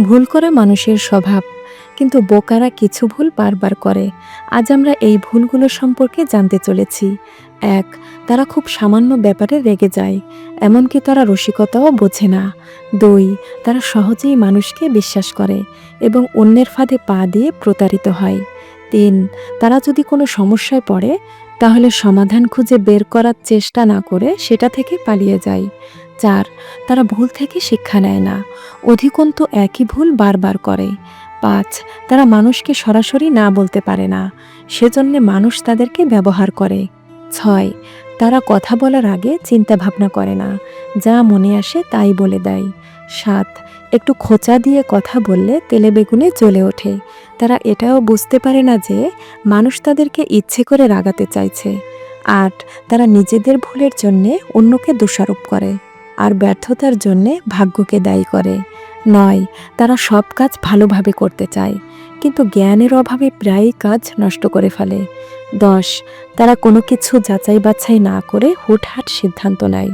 ভুল করে মানুষের স্বভাব, কিন্তু বোকারা কিছু ভুল বারবার করে। আজ আমরা এই ভুলগুলো সম্পর্কে জানতে চলেছি। এক, তারা খুব সামান্য ব্যাপারে রেগে যায়, এমনকি তারা রসিকতাও বোঝে না। দুই, তারা সহজেই মানুষকে বিশ্বাস করে এবং অন্যের ফাঁদে পা দিয়ে প্রতারিত হয়। তিন, তারা যদি কোনো সমস্যায় পড়ে, তাহলে সমাধান খুঁজে বের করার চেষ্টা না করে সেটা থেকে পালিয়ে যায়। চার তারা ভুল থেকে শিক্ষা নেয় না। অধিকন্তু একই ভুল বারবার করে। পাঁচ, তারা মানুষকে সরাসরি না বলতে পারে না। সেজন্য মানুষ তাদেরকে ব্যবহার করে। ছয়, তারা কথা বলার আগে চিন্তা ভাবনা করে না। যা মনে আসে তাই বলে দেয়। সাত, একটু খোঁচা দিয়ে কথা বললে তেলে বেগুনে চলে ওঠে। তারা এটাও বুঝতে পারে না যে মানুষ তাদেরকে ইচ্ছে করে রাগাতে চাইছে। আট, তারা নিজেদের ভুলের জন্যে অন্যকে দোষারোপ করে। আর ব্যর্থতার জন্যে ভাগ্যকে দায়ী করে। নয়, তারা সব কাজ ভালোভাবে করতে চায়, কিন্তু জ্ঞানের অভাবে প্রায়ই কাজ নষ্ট করে ফেলে। দশ, তারা কোনো কিছু যাচাই বাছাই না করে হুটহাট সিদ্ধান্ত নেয়।